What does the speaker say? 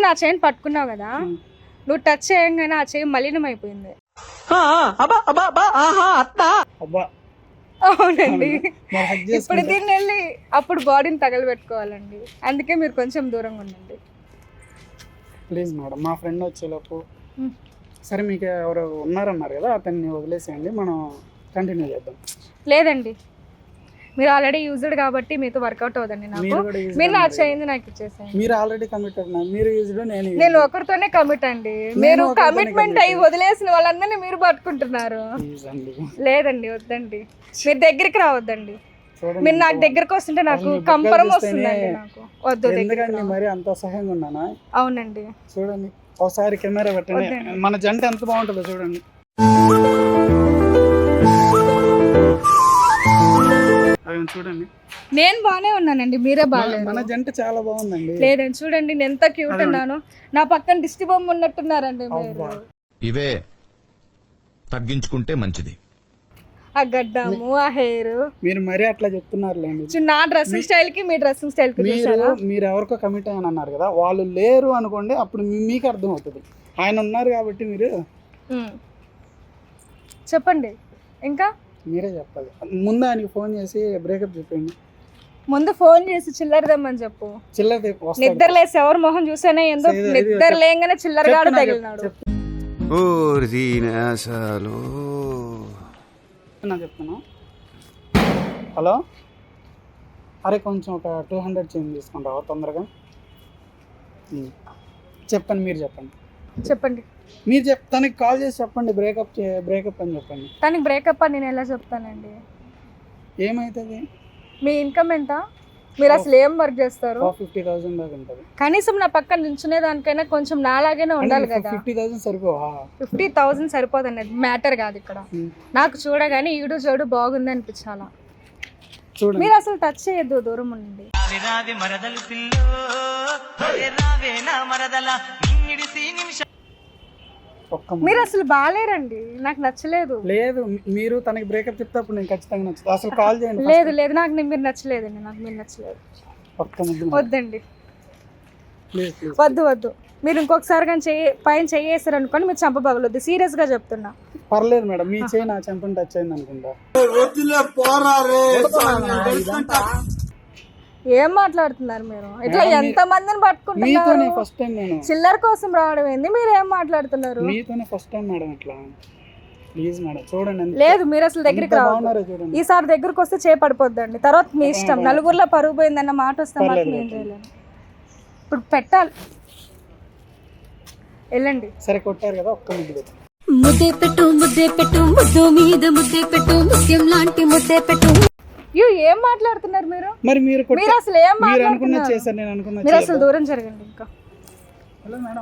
ఇప్పుడు నా చైన్ పట్టుకున్నావు కదా నువ్వు టచ్ చేయంగానే ఆ చైన్ మలినం అయిపోయింది అవునండి. ఇప్పుడు దీన్ని వెళ్ళి అప్పుడు బాడీని తగలబెట్టుకోవాలండి. అందుకే మీరు కొంచెం దూరంగా ఉండండి. ప్లీజ్ మేడం మా ఫ్రెండ్ వచ్చేలోపు. సరే మీకు ఎవరు ఉన్నారన్నారు కదా అతన్ని వదిలేసేయండి. మనం కంటిన్యూ చేద్దాం. లేదండి. మీరు ఆల్రెడీ యూజ్డ్ కాబట్టి మీతో వర్కౌట్ అవుదండి నాకు. మీరు నా. చేయింది నాకు ఇచ్చేసేయండి. మీరు ఆల్రెడీ కమిట్ మీరు యూజ్డ్ నేను. నేను ఒకరితోనే కమిట్ అండి. మీరు కమిట్మెంట్. అయ్యి వదిలేసిన వాళ్ళందరినీ మీరు పట్టుకుంటున్నారు. లేదండి వద్దండి. మీరు దగ్గరికి రావద్దండి. మీరు నాకు దగ్గరకు వస్తుంటే నాకు కంపరం వస్తుందండి నాకు. వద్దు రావద్దు. మరి అంత సహాయంగా ఉన్నానా? అవునండి. చూడండి ఒకసారి కెమెరా పెట్టండి. మన జంట ఎంత బాగుంటుందో చూడండి. అవి చూడండి. నేను బానే ఉన్నానండి మీరే బాగాలేదు మన జంట చాలా బాగుందండి. లేదండి చూడండి నేను ఎంత క్యూట్. ఉన్నాను. నా పక్కన దిష్టి బొమ్మ ఉన్నట్టున్నారండి మీరు. ఇవే తగ్గించుకుంటే మంచిది. ఆ గడ్డము ఆ హెయిర్. మీరు మరీ అట్లా చెప్తున్నారులేండి. నా డ్రెస్సింగ్ స్టైల్కి మీ డ్రెస్సింగ్ స్టైల్కి మీరు ఎవరికో కమిట్ అయ్యాను అన్నారు కదా వాళ్ళు లేరు అనుకోండి అప్పుడు మీకు అర్థం అవుతుంది ఆయన ఉన్నారు కాబట్టి మీరు. చెప్పండి. ఇంకా? మీరే చెప్పాలి. ముందు ఆయనకి ఫోన్ చేసి బ్రేకప్ చెప్పండి ముందు ఫోన్ చేసి చిల్లరదమ్మని చెప్పు. చిల్లర. నిద్ర లేసి ఎవరు మొహం చూసానే ఏందో ఇది నిద్ర. లేగానే చిల్లరగాడు తగిలినాడు. చెప్పు. ఓరి అసలు నా చెప్తున్నా హలో? అరే కొంచెం ఒక టూ హండ్రెడ్ చేంజ్ తీసుకుంటావా తొందరగా. చెప్పండి మీరు చెప్పండి. చెప్పండి. మీరు చెప్ తనకి కాల్ చేసి చెప్పండి బ్రేకప్ బ్రేకప్ అని చెప్పండి. తనకి బ్రేకప్ అని నేను ఎలా చెప్తానండి? ఏమవుతుంది మీ ఇన్కమ్ ఎంత? మీరు అసలు ఏం వర్క్ చేస్తారు? ఫిఫ్టీ థౌసండ్ దాకా ఉంటుంది. కనీసం నా పక్కన నిల్చునే దానికైనా కొంచెం నాలాగైనా ఉండాలి కదా. ఫిఫ్టీ థౌసండ్ సరిపోవా ఫిఫ్టీ థౌసండ్ సరిపోదండి. మ్యాటర్ కాదు ఇక్కడ. నాకు చూడగానే ఈడు జోడు బాగుంది అనిపించాలా. చూడండి. మీరు అసలు టచ్ చేయొద్దు దూరం ఉండండి. ఒక్క. మీరు అసలు బాగాలేరండి నాకు నచ్చలేదు. లేదు మీరు తనకి బ్రేకప్ చెప్తే అప్పుడు నేను ఖచ్చితంగా నచ్చుతుంది అసలు కాల్ చేయండి. లేదు లేదు నాకు నీ- మీరు నచ్చలేదండి నాకు మీరు నచ్చలేదు. ఒక్క ముద్దు వద్దండి. వద్దు వద్దు. మీరు ఇంకొకసారి కానీ చెయ్యి పైన చెయ్యేసారు అనుకోండి మీరు చంపబగలొద్దు సీరియస్గా చెప్తున్నా. పర్లేదు మేడం మీ చేయి నా చెంపని టచ్ అయింది అనుకుంటా. ఏం మాట్లాడుతున్నారు మీరు? ఇట్లా ఎంత మందిని పట్టుకుంటున్నారు? ఫస్ట్ టైం నేను. చిల్లర కోసం రావడం ఏంది? మీరు ఏం మాట్లాడుతున్నారు? మీతోనే ఫస్ట్ టైం మేడం ఇట్లా. ప్లీజ్ మేడం చూడండి లేదు మీరు అసలు దగ్గరికి చూడండి. ఈసారి దగ్గరకు వస్తే చేపడిపోద్దండి తర్వాత మీ ఇష్టం. నలుగురిలో పరుగు పోయిందన్న మాట వస్తే మాత్రం ఏం ఇప్పుడు పెట్టాలి. వెళ్ళండి. సరే కొట్టారు కదా ఒక్క ముద్దు పెట్టు. ముద్దే పెట్టు ముద్దే పెట్టు ముద్దు మీద ముద్దే పెట్టు ముత్యం లాంటి ముద్దే పెట్టు. అయ్యో ఏం మాట్లాడుతున్నారు మీరు? మరి మీరు అసలు ఏం మీరు అనుకున్నది మాట్లాడుతున్నారు? చేశారు నేను అనుకున్నది మీరు అసలు చేయలేదు. దూరం జరగండి ఇంకా. Hello madam.